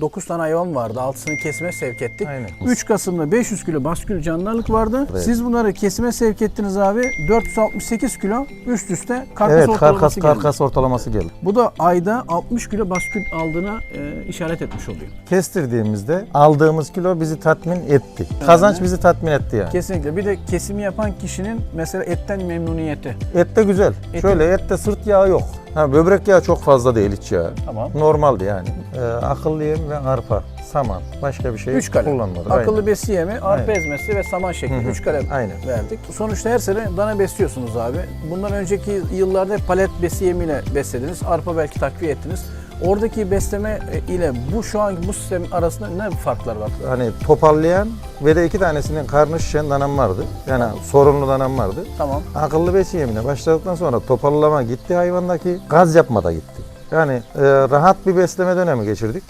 9 tane hayvan vardı. 6'sını kesime sevk ettik. Aynen. 3 Kasım'da 500 kilo baskül canlı ağırlık vardı. Evet. Siz bunları kesime sevk ettiniz abi. 468 kilo üst üste karkas Evet ortalaması karkas geldi. karkas ortalaması geldi. Bu da ayda 60 kilo baskül aldığına e, işaret etmiş oluyor. Kestirdiğimizde aldığımız kilo bizi tatmin etti. Kazanç bizi tatmin etti yani. Kesinlikle. Bir de kesimi yapan kişinin mesela etten memnuniyeti. Et de güzel. Et- Şöyle ette sırt yağı yok. Ha, böbrek yağı çok fazla değil iç yağı. Tamam. Normaldi yani. Ee, akıllı yem ve arpa, saman. Başka bir şey 3 kalem. kullanmadık. Akıllı besi yemi, arpa Aynen. ezmesi ve saman şeklinde 3 kalem Aynen. verdik. Sonuçta her sene dana besliyorsunuz abi. Bundan önceki yıllarda palet besi yemiyle beslediniz. Arpa belki takviye ettiniz. Oradaki besleme e, ile bu şu anki bu sistemin arasında ne farklar var? Hani toparlayan ve de iki tanesinin karnı şişen danam vardı. Yani sorunlu danam vardı. Tamam. Akıllı besi yemine başladıktan sonra toparlama gitti hayvandaki, gaz yapma da gitti. Yani e, rahat bir besleme dönemi geçirdik.